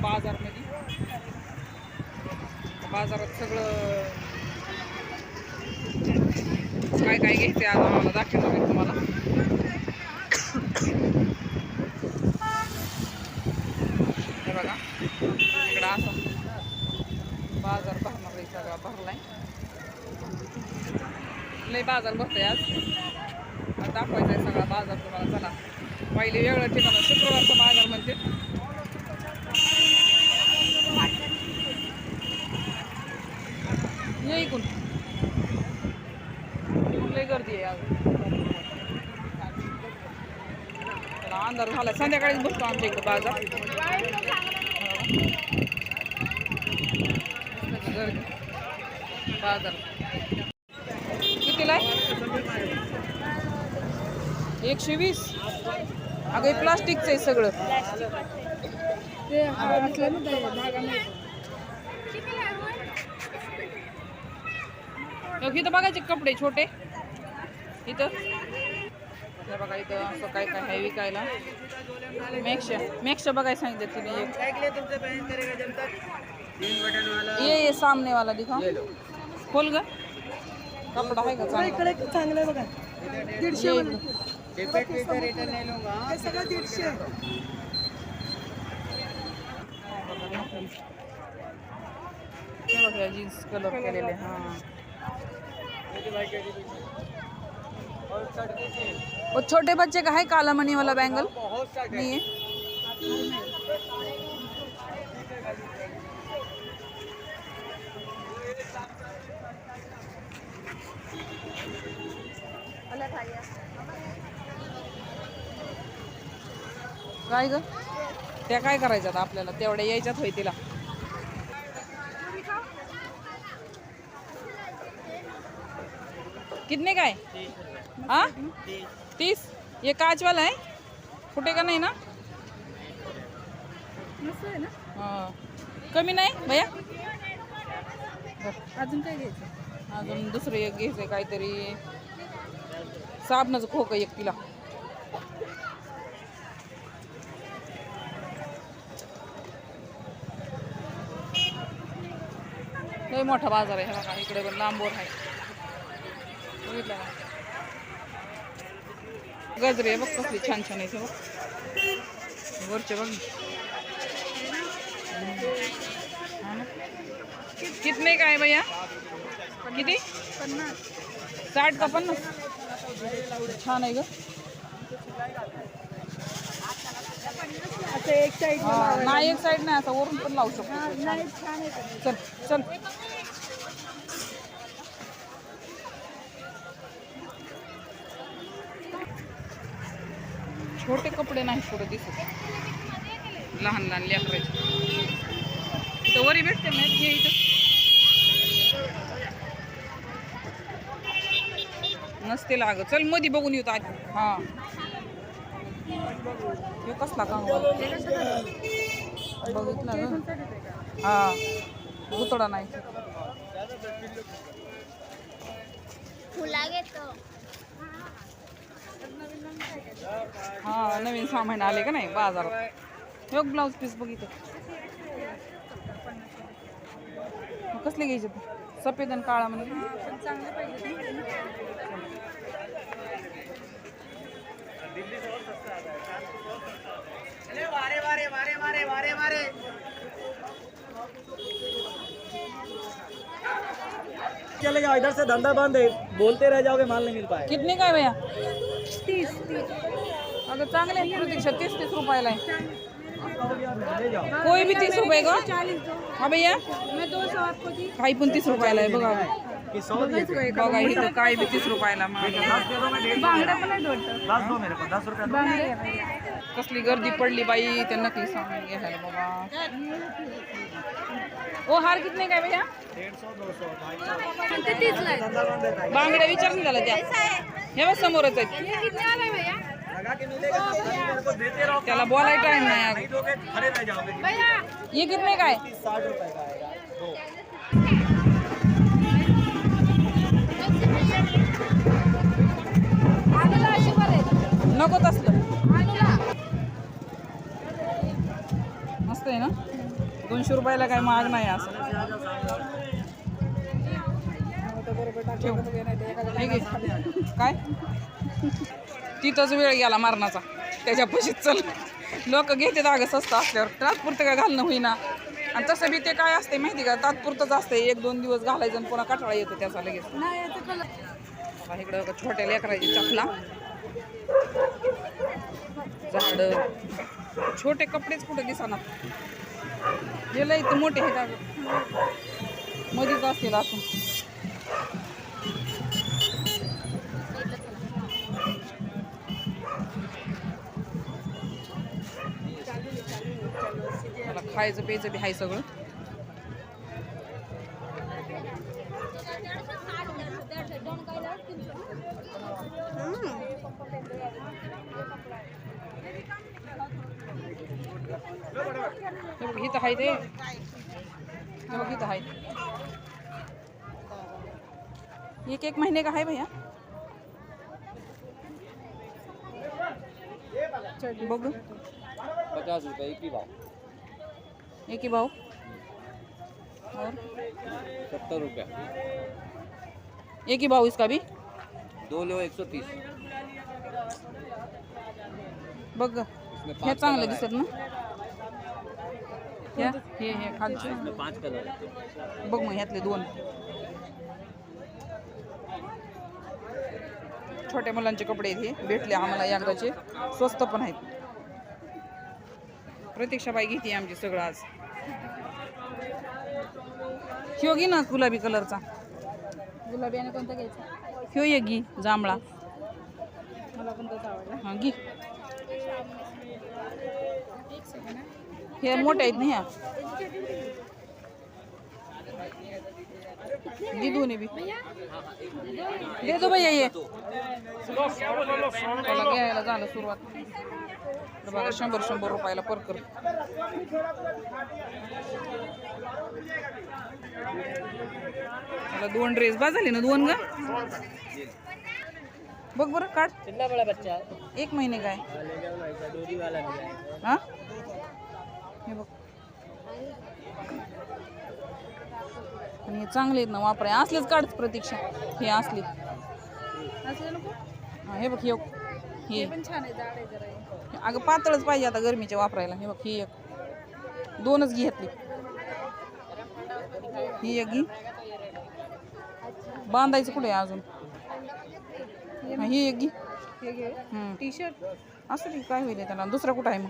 बाजारमध्ये. बाजारात सगळं काय काय घ्यायचं आज आम्हाला दाखवणार आहे तुम्हाला. हे बघा इकडं असं बाजार भरणार आहे सगळा भरलाय. लय बाजार भरतोय आज. आज दाखवायचा आहे सगळा बाजार तुम्हाला चला. पहिले वेगळं ठिकाण शुक्रवारचा बाजार म्हणते ये इकून लय गर्दी आहे अंधार झाला. संध्याकाळीच बसतो आमच्या इकडे बाजार. गर्दी. बाजार. कितीला आहे? एकशे वीस. अगं प्लास्टिकचं आहे सगळं. ते बघ, इथं बघायचे कपडे छोटे? इथं. बघा इथं असं काय काय आहे विकायला. मेक्शा मेक्शा बघायला सांगितलं तिने ये ये सामने वाला दिखा. खोल ग. कपडा आहे का चांगला? बघा. दीडशे ये वाला. सगळं दीडशे आहे. बघा जीन्स कलर केलेले हा. वो छोटे बच्चे का है काला मनी वाला बैंगल? नहीं है? काय ग त्या काय करायच्यात आपल्याला? तेवढ्या यायच्यात होय तिला. कितने का है? हाँ? तीस? ये कांच वाला है? फुटेगा नहीं ना? आहे हाँ। कमी नाही भैया? अजून काय घ्यायचं? अजून दुसरं एक घ्यायचंय काहीतरी. साबणाचं खोक एक तिला. लय मोठा बाजार आहे हे बघा इकडे पण लांबवर आहे? गजरे बघ कसली छान छान आहे बघ वरचे बघ कितने का है भैया किती साठ का पन्नास छान आहे ग एक साईड नाही एक साईड नाही असं वरून पण लावू शकतो? चल चल छोटे कपडे नाही पुढं दिसत. लहान लहान लेकराचे. इथं वरी भेटते ना हे इथं. नसते लागत. चल मधी बघून येतो आधी. हा. हे कसला का बघितला ना. हा. गुतडा नाही. फुला घेतो हा नवीन सामान आले का नाही बाजारात? हे ब्लाऊज पीस बघितलं कसले घ्यायचे तू? सफेद आणि काळा म्हणजे. चलेगा इधर से धंधा बंद है। बोलते रह जाओगे माल नहीं मिल पाएगा। कितने काय भैया? तीस अगं चांगले आहे प्रतीक्षा तीस तीस रुपयाला आहे. कोई भी तीस रुपये का हा भैया? मैं दो सौ आपको दी काही पण तीस रुपयाला आहे बघा. बघा इथं काय बी तीस रुपयाला कसली गर्दी पडली बाई त्या नकली सामान घ्यायला बाबा ओ हार कितने काय भैया? बांगड्या विचार नाही झाला त्या. हे बघ समोरच आहेत त्याला बोलायला टाइम नाही ये कितने काय? नको तसलं. मस्त आहे ना? दोनशे रुपयाला काय महाग नाही असं. ठेव. हे. काय? तिथंच वेळ गेला मारणाचा. त्याच्या पशीच चल. लोक घेते अगं स्वस्त असल्यावर. तात्पुरतं काय घालणं होईना. आणि तसं बी ते काय असते माहिती का? तात्पुरतंच असते. एक दोन दिवस घालायचं आणि पुन्हा कटाळा येतो त्याचा लगेच. इकडं छोट्या लेकराची चपला. झाड. छोटे कपडेच कुठे दिसणार? हे लय इथं मोठे आहेत अगं. मध्येच असतील असं खायचं प्यायचं बी आहे सगळं. हे बघ इथं आहे ते. हे बघ एक एक महीने का है भैया। पचास रुपये एक ही भाव। एक ही भाव। और? सत्तर रुपये। एक ही भाव इसका भी? दो लो एक सौ तीस। बघ हे चांगलं दिसत ना? या हे हे खालचे इसमें पाँच कलर है बघ मग ह्यातले दोन छोट्या मुलांचे कपडे हे भेटले आम्हाला एकदाचे स्वस्त पण आहेत. प्रतीक्षाबाई घेते आमची सगळं आज. ह्यो घे ना गुलाबी कलरचा. गुलाबी आणि कोणता घ्यायचा? ह्यो ये घी जांभळा. मला पण तसा आवडला. हा घे. हे. मोठे आहेत ना ह्या. घे दोन्ही बी. दे दो भैया ये. घ्यायला झालं सुरुवात. बघा शंभर शंभर रुपयाला पर कर मला दोन ड्रेस बा झाले ना दोन ग बघ बरं काढ. बच्चा एक महिने काय? हा? हे बघ. आणि हे चांगले आहेत ना वापराय. असलेच काढच प्रतीक्षा. हे असले. हा बघ हे हे. अगं पातळच पाहिजे आता गरमीच्या वापरायला. हे बघ ही एक. दोनच घेतली ही एक घी. बांधायचं कुठे अजून? हा, ही एक घी. टी शर्ट असं काय होईल त्याला दुसरा कुठं आहे मग?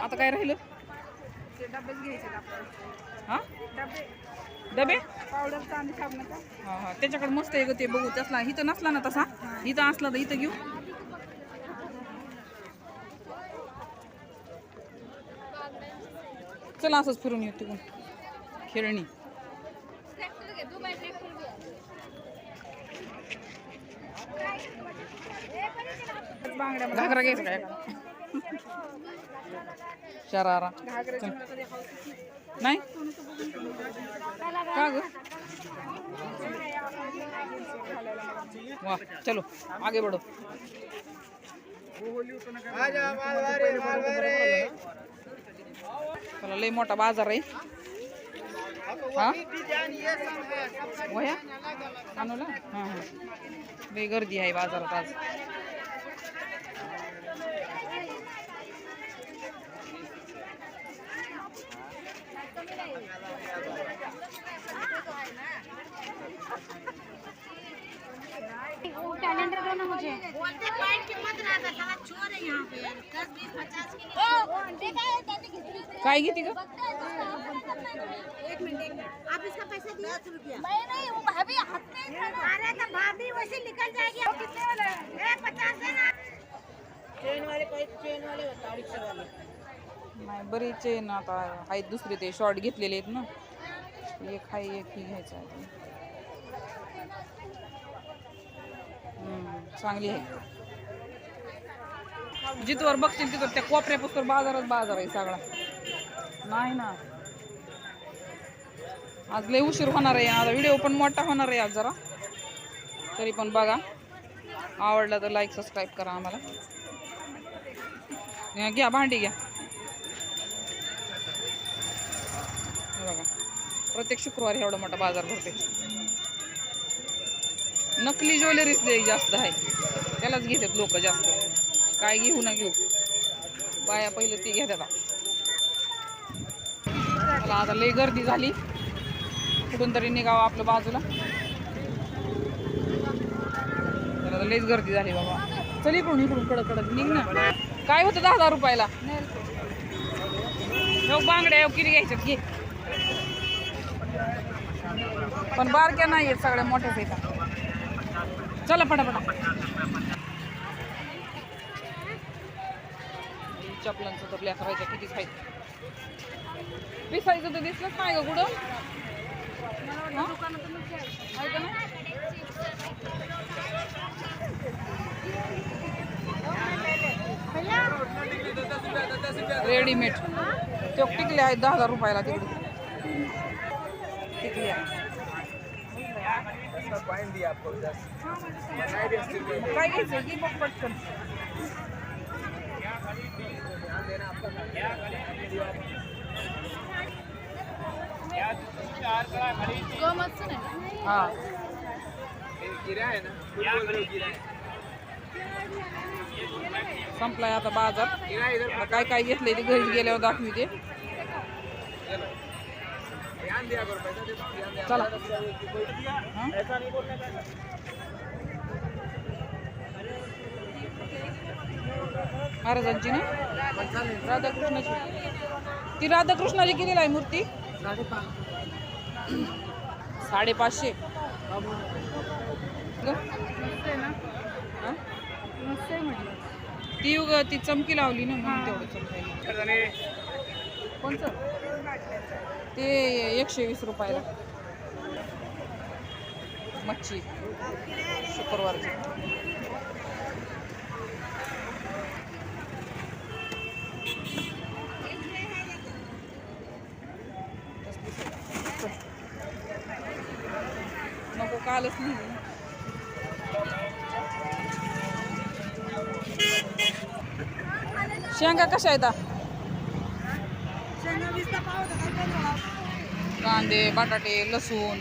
आता काय राहिलं? डबेच घ्यायचे हां? डबे? हा हा. त्याच्याकडे मस्त आहे ग ते बघू. त्यासला इथं नसला ना तसा? इथं असला तर इथं घेऊ. चला असंच फिरून येऊ तिकडून. खेळणी. घागरा घ्यायचा काय शरारा. नाही? का ग? वा चलो आगे बढ़ो. चला लय मोठा बाजार आहे. हा? वह्या? आणूला हां हां. लय गर्दी आहे बाजारात आज. कैलेंडर दो ना मुझे बोलते की मत रहा साला चोर है यहाँ पे दस बीस पचास की नहीं काय घेते ग? एक मिनट आप इसका पैसा दिए दस रुपया मैं नहीं वो भाभी हाथ में अरे तो भाभी वैसे निकल जाएगी अब कितने वाला है ए है पैसे चेन वाले वाले नाही बरेच आहे ना आता आहेत दुसरे ते शॉर्ट घेतलेले आहेत ना. एक आहे एक ही घ्यायचं आहे. चांगली आहे. जिथवर बघतील तिथं त्या कोपऱ्या पुस्तक बाजारच बाजार आहे सगळा. नाही ना. आज लय उशीर होणार आहे. आज व्हिडिओ पण मोठा होणार आहे आज जरा. तरी पण बघा. आवडला तर लाईक सबस्क्राईब करा आम्हाला. घ्या भांडी घ्या. बघा. प्रत्येक शुक्रवारी एवढा मोठा बाजार भरते. नकली ज्वेलरीच जास्त आहे. त्यालाच घेतात लोक जास्त. काय घेऊ ना घेऊ. बाया पहिलं ती घेतात. मला आता लई गर्दी झाली. कुठून तरी निघावं आपलं बाजूला. तर आता लईच गर्दी झाली बाबा. चल इकडून इकडून कडक कडक. निघ ना. काय होतं दहा हजार रुपयाला? बांगड्या किती घ्यायच्यात घे. पण बारक्या नाही आहेत सगळ्या मोठ्याच आहेत. चला पटापट. चपलांचं तर ब्लॅक करायच्या किती साईज पिसायचं तर दिसलंच नाही ग कुठं. रेडीमेड चोक टिकले आहेत दहा हजार रुपयाला तिकडे. टिकले आहे घ्यायचं की बघ पटकन हा संपलाय आता बाजार। काय काय घेतलंय ते घरी गेल्यावर दाखवी ते चला. महाराजांची ना? राधाकृष्णाची. ती राधाकृष्णाची कितीला आहे मूर्ती? साडेपाचशे. ती उग ती चमकी लावली ना म्हणून तेवढं चमकायला. कोणचं? ते एकशे वीस रुपयाला. मच्छी. शुक्रवारची. नको कालच नाही शेंगा कशा आहेत? कांदे बटाटे लसूण.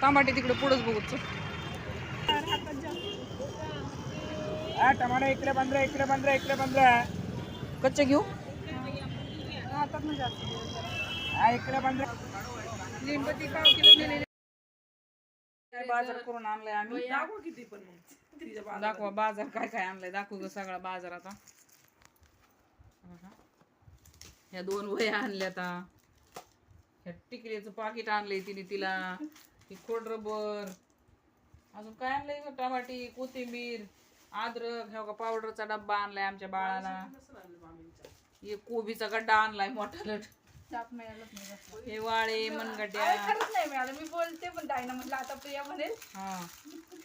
टमाटे तिकडे पुढंच बघू चल. हा टमाटर इकडे पंधरा इकडे पंधरा इकडे पंधरा कच्चे घेऊ? हा इकडे पंधरा बाजार करून आणलाय आम्ही. दाखवा बाजार काय काय आणलाय. दाखवू ग सगळा बाजार आता. ह्या दोन वह्या आणल्या आता. ह्या टिकलीचं पाकिट आणलंय तिने तिला. ही खोड रबर. अजून काय आणलंय? टमाटी कोथिंबीर अद्रक. ह्या का पावडरचा डब्बा आणलाय आमच्या बाळाला. एक कोबीचा गड्डा आणलाय मोठा लट. हे वाळे मनगट्या मी बोलते पण ताईनं म्हटलं आता प्रिया म्हणेल. हा.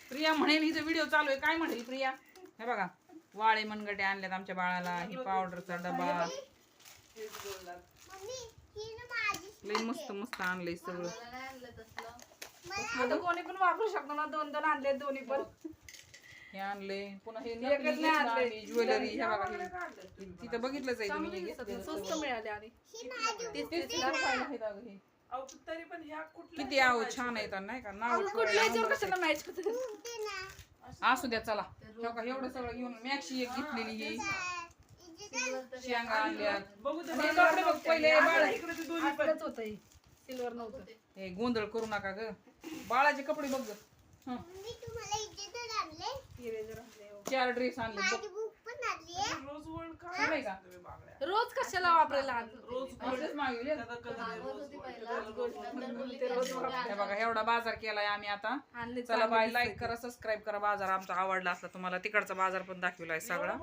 प्रिया म्हणेल हिचा व्हिडिओ चालू आहे. काय म्हणेल प्रिया? हे बघा वाळे मनगटे आणल्यात आमच्या बाळाला. ही पावडरचा डबा. लई मस्त मस्त आणलंय सगळं. आता कोणी पण वापरू शकतो ना. दोन दोन आणले दोन्ही पण. हे आणले. पुन्हा हे नकली घेतलं आम्ही, ज्वेलरी हे बघा. हे. तिथं बघितलंच आहे तुम्ही हे घेतलेलं स्वस्त. मिळाले आणि तीस तीस लाख रुपयाला आहेत अगं हे. किती आहो छान आहेत नाही का? नाव कुठल्या याच्यावर कशाला मॅच होत असू द्या चला. बघा एवढं सगळं घेऊन मॅक्सी एक घेतलेली ही. शेंगा आणल्या हे कपडे बघ पहिले बाळा. आपलंच होत सिल्वर नव्हतं. हे गोंधळ करू नका ग. बाळाचे कपडे बघ ग. हं. आणले. चार ड्रेस आणले. खरं आहे का? रोज कशाला वापरायला आणलं? असंच मागवले हे बघा एवढा बाजार केलाय आम्ही आता. चला बाय लाईक करा सबस्क्राईब करा. बाजार आमचा आवडला असला तुम्हाला. तिकडचा बाजार पण दाखवलाय सगळा.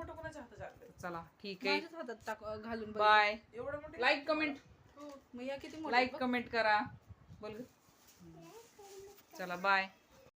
चला ठीक आहे. हातात घालून. Bye like comment like comment करा. बोल. चला बाय